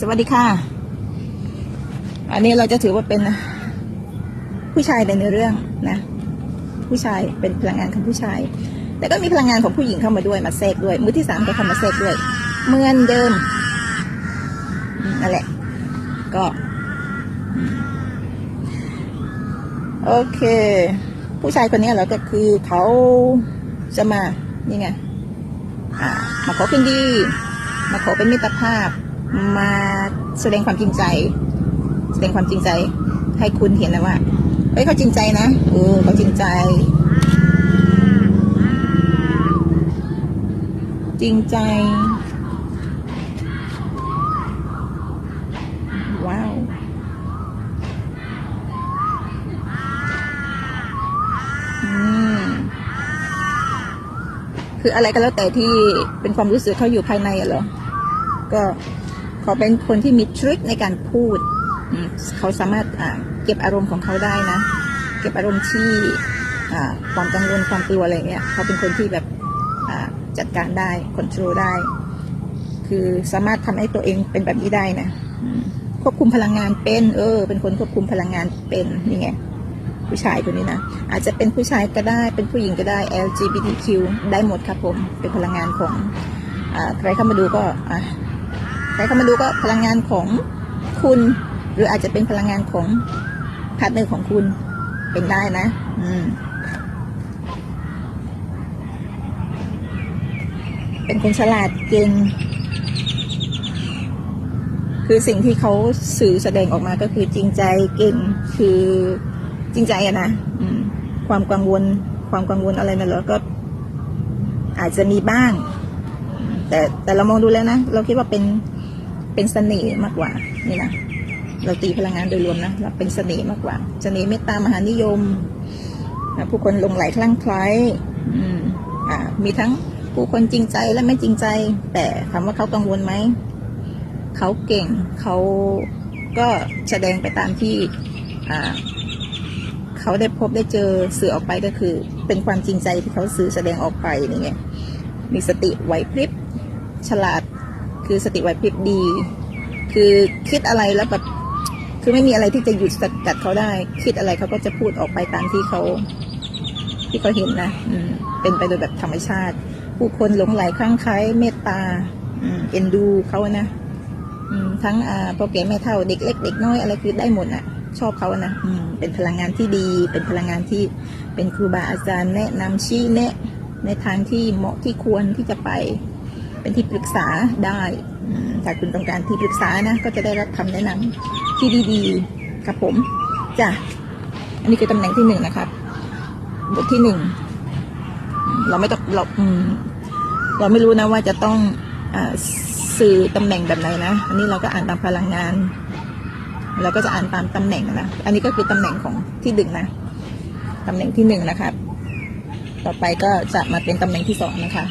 สวัสดีค่ะ อันนี้เราจะถือว่าเป็น ผู้ชายในเรื่องนะ ผู้ชายเป็นพลังงานของผู้ชาย แต่ก็มีพลังงานของผู้หญิงเข้ามาด้วยมาแทรกด้วย มือที่สามก็เข้ามาแทรกด้วยเหมือนเดิมนั่นแหละ ก็ โอเค ผู้ชายคนนี้เราก็คือเขาจะมานี่ไงมาขอคืนดี มาขอเป็นมิตรภาพ มาแสดงความจริงใจ แสดงความจริงใจ ให้คุณเห็นนะว่าเฮ้ยเขาจริงใจนะเออเขาจริงใจ จริงใจ ว้าวคืออะไรก็แล้วแต่ที่เป็นความรู้สึกเขาอยู่ภายในอะเหรอก็ เขาเป็นคนที่มีทริคในการพูดอืมเขาสามารถอ่าเก็บอารมณ์ของเขาได้นะ เก็บอารมณ์ที่อ่าความกังวลความกลัวอะไรเงี้ยเขาเป็นคนที่แบบอ่าจัดการได้ควบคุมได้ คือสามารถทำให้ตัวเองเป็นแบบนี้ได้นะอืมควบคุมพลังงานเป็น เออ เป็นคนควบคุมพลังงานเป็นนี่ไงผู้ชายคนนี้นะ อาจจะเป็นผู้ชายก็ได้เป็นผู้หญิงก็ได้ LGBTQ ได้หมดครับผม เป็นพลังงานของอาใครเข้ามาดูก็อะ ใครเข้ามาดูก็พลังงานของคุณ หรืออาจจะเป็นพลังงานของพาร์ทเนอร์ของคุณเป็นได้นะ อืม เป็นคนฉลาดเก่งคือสิ่งที่เขาสื่อแสดงออกมาก็คือจริงใจเก่งคือจริงใจอะนะความกังวล ความกังวลอะไรนั่นเหรอก็ อาจจะมีบ้าง แต่แต่เรามองดูแล้วนะ เราคิดว่าเป็น เป็นเสน่ห์มากกว่านี่นะเราตีพลังงานโดยรวมนะเราเป็นเสน่ห์มากกว่าเสน่ห์เมตตามหานิยมอะผู้คนลงไหลคลั่งไคล้มีทั้งผู้คนจริงใจและไม่จริงใจ แต่ถามว่าเขากังวลไหมเขาเก่งเขาก็แสดงไปตามที่เขาได้พบได้เจอสื่อออกไปก็คือ เป็นความจริงใจที่เขาสื่อแสดงออกไปนี่ไงมีสติไหวพริบฉลาด คือสติไหวพริบดี คือคิดอะไรแล้วแบบคือไม่มีอะไรที่จะหยุดสกัดเขาได้ คิดอะไรเขาก็จะพูดออกไปตามที่เขาที่เขาเห็นนะอืมเป็นไปโดยแบบธรรมชาติ ผู้คนหลงไหลคลั่งไคล้เมตตาเอ็นดูเขานะทั้งอ่าพ่อแก่แม่เฒ่าเด็กเล็กเด็กน้อยอะไรคือได้หมดอะ ชอบเขานะอืมเป็นพลังงานที่ดี เป็นพลังงานที่เป็นครูบาอาจารย์แนะนำชี้แนะในทางที่เหมาะที่ควรที่จะไป เป็นที่ปรึกษาได้ถ้าคุณต้องการที่ปรึกษานะ ก็จะได้รับคำแนะนำที่ดีๆครับผมจ้ะอันนี้คือตำแหน่งที่หนึ่งนะครับ บทที่หนึ่งเราไม่ต้องเราเราไม่รู้นะว่าจะต้องอสื่อตำแหน่งแบบไหนนะ อันนี้เราก็อ่านตามพลังงาน เราก็จะอ่านตามตำแหน่งนะ อันนี้ก็คือตำแหน่งของที่หนึ่งนะ ตำแหน่งที่หนึ่งนะครับ ต่อไปก็จะมาเป็นตำแหน่งที่สองนะคะ